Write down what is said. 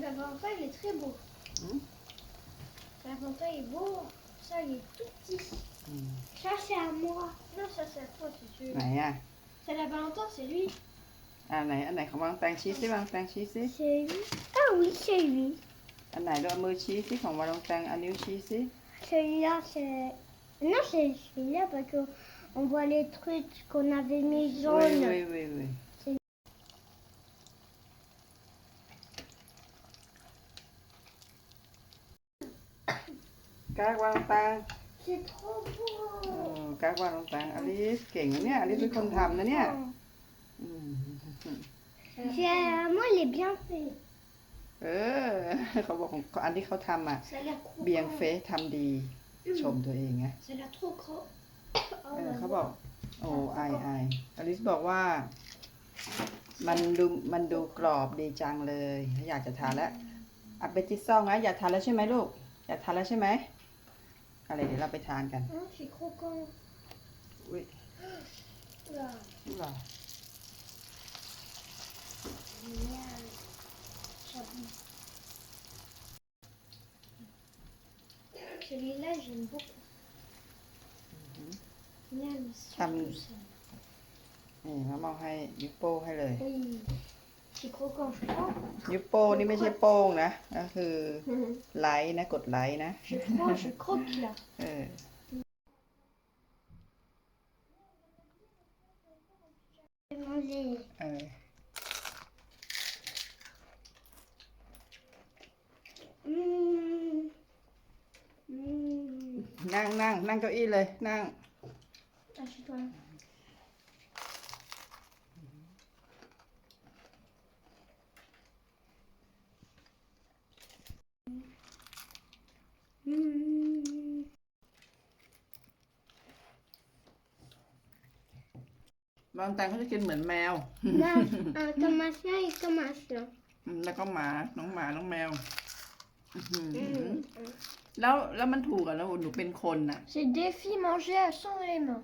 Valentin, il est très beau. Hmm. La Valentin est beau. Ça, il est tout petit. อืม Ça, c'est à moi. Non, ça, c'est à toi, c'est sûr. ไหนอะ C'est la Valentin, c'est lui. อ่าไหนอันไหนของวางแตงชี้ซิวางแตงชี้ซิ C'est lui. Ah oui, c'est lui. อันไหนดูเอามือชี้ซิของวางแตงอันนิ้วชี้ซิ Celui-là, c'est. Non, c'est celui-là parce que on voit les trucs qu'on avait mis เว้ย jaunes. เว้ยเว้ยเว้ย กากวางแตง C'est trop โอ้ beau. กากวางแตงอลิสเก่งนะเนี่ยอลิสเป็นคนทำนะเนี่ยอืม C'est- Moi, il est bien fait. เออ เขาบอกของอันที่เขาทำอะ Ça a l'air trop เบียง grand. เฟสทำดี ชมตัวเองไง Ça a l'air trop gros. เออเขาบอก โอ้ไอไออลิสบอกว่า มันดูมันดูกรอบดีจังเลย อยากจะทานแล้วอัปเปติซ่องนะอยากทานแล้วใช่ไหมลูก อยากทานแล้วใช่ไหม อะไรเดี๋ยวเราไปทานกัน Hein, c'est croquant. อุ้ย Là. นี่หรอ Génial. J'avoue. Celui-là, j'aime beaucoup. Miam, c'est Sam- tout ça. นี่มามอบให้ยุปโป้ให้เลย Oui. C'est croquant, je crois. ยุปโป้นี่ไม่ใช่โป้งนะก็คือไลค์นะกดไลค์นะ Je crois, je croque là. เออ Je vais manger. เออ Mmh. Mmh. นั่งนั่งนั่งเก้าอี้เลย นั่ง บางแตงเขาจะกินเหมือนแมวだあトマスないトマスのอืมแล้วก็หมา น้องหมา น้องแมวแล้วแล้วมันถูกอะแล้วหนูเป็นคนน่ะ J'ai défi manger sans les mains.